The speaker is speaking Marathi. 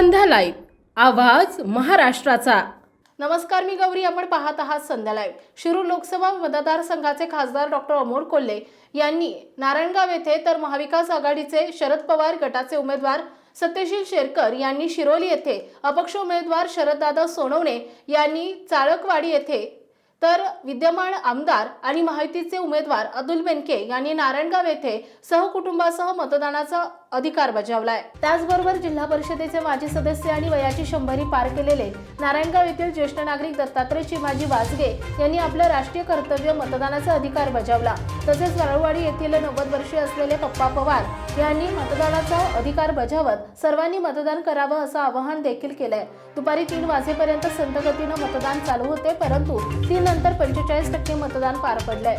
संध्या लाईव्ह आवाज महाराष्ट्राचा. नमस्कार मी गौरी. आपण पाहत आहात संध्या लाईव्ह शिरूर लोकसभा मतदारसंघाचे खासदार डॉक्टर अमोल कोल्हे यांनी नारायणगाव येथे तर महाविकास आघाडीचे शरद पवार गटाचे उमेदवार सत्यशील शेरकर यांनी शिरोली येथे अपक्ष उमेदवार शरददादा सोनवणे यांनी चाळकवाडी येथे तर विद्यमान आमदार आणि माहितीचे उमेदवार अतुल बेनके यांनी नारायणगाव येथे सहकुटुंबासह मतदानाचा अधिकार बजावलाय. त्याचबरोबर जिल्हा परिषदेचे माजी सदस्य आणि वयाची शंभरी पार केलेले नारायणगाव येथील ज्येष्ठ नागरिक दत्तात्रय चिमाजी वाजगे यांनी आपलं राष्ट्रीय कर्तव्य मतदानाचा अधिकार बजावला. तसेच वरळवाडी येथील नव्वद वर्षीय असलेले पप्पा पवार यांनी मतदानाचा अधिकार बजावत सर्वांनी मतदान करावं असं आवाहन देखील केलंय. दुपारी तीन वाजेपर्यंत संतगतीनं मतदान चालू होते परंतु तीन नंतर पंचेचाळीस टक्के मतदान पार पडलंय.